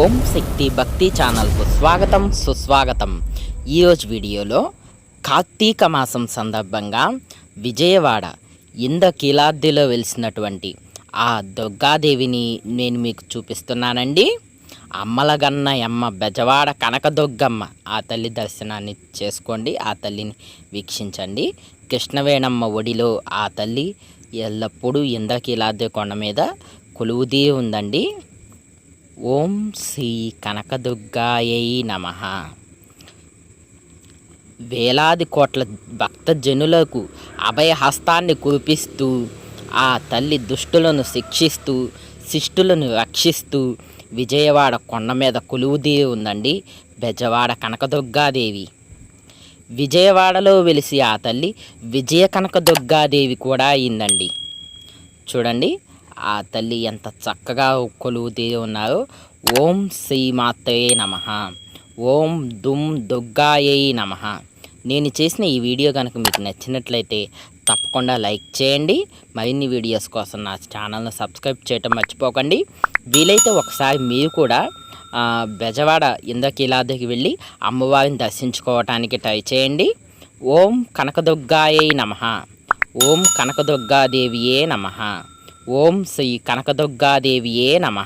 ఓం శక్తి భక్తి ఛానల్కు స్వాగతం సుస్వాగతం. ఈరోజు వీడియోలో కార్తీక మాసం సందర్భంగా విజయవాడ ఇంద్రకీలాద్రిలో వెలిసినటువంటి ఆ దుర్గాదేవిని నేను మీకు చూపిస్తున్నానండి. అమ్మలగన్న ఎమ్మ బెజవాడ కనకదుర్గమ్మ ఆ తల్లి దర్శనాన్ని చేసుకోండి ఆ తల్లిని వీక్షించండి. కృష్ణవేణమ్మ ఒడిలో ఆ తల్లి ఎల్లప్పుడూ ఇంద్రకీలాద్రి కొండ మీద కొలువుదీ ఉందండి. ఓం శ్రీ కనకదుర్గాయై నమ. వేలాది కోట్ల భక్తజనులకు అభయహస్తాన్ని కురిపిస్తూ ఆ తల్లి దుష్టులను శిక్షిస్తూ శిష్టులను రక్షిస్తూ విజయవాడ కొండ మీద కొలువుదీరి ఉందండి బెజవాడ కనకదుర్గాదేవి. విజయవాడలో వెలిసి ఆ తల్లి విజయ కనకదుర్గాదేవి కూడా అయిందండి. చూడండి ఆ తల్లి ఎంత చక్కగా కొలువుతీ ఉన్నారో ఓం శ్రీమాతయే నమ. ఓం దుమ్ దుర్గాయై నమ. నేను చేసిన ఈ వీడియో కనుక మీకు నచ్చినట్లయితే తప్పకుండా లైక్ చేయండి. మరిన్ని వీడియోస్ కోసం నా ఛానల్ను సబ్స్క్రైబ్ చేయటం మర్చిపోకండి. వీలైతే ఒకసారి మీరు కూడా బెజవాడ ఇంద్రకీలాద్రికి వెళ్ళి అమ్మవారిని దర్శించుకోవటానికి ట్రై చేయండి. ఓం కనకదుర్గాయై నమ. ఓం కనకదుర్గాదేవియే నమ. ఓం శ్రీ కనకదుర్గాదేవియే నమ.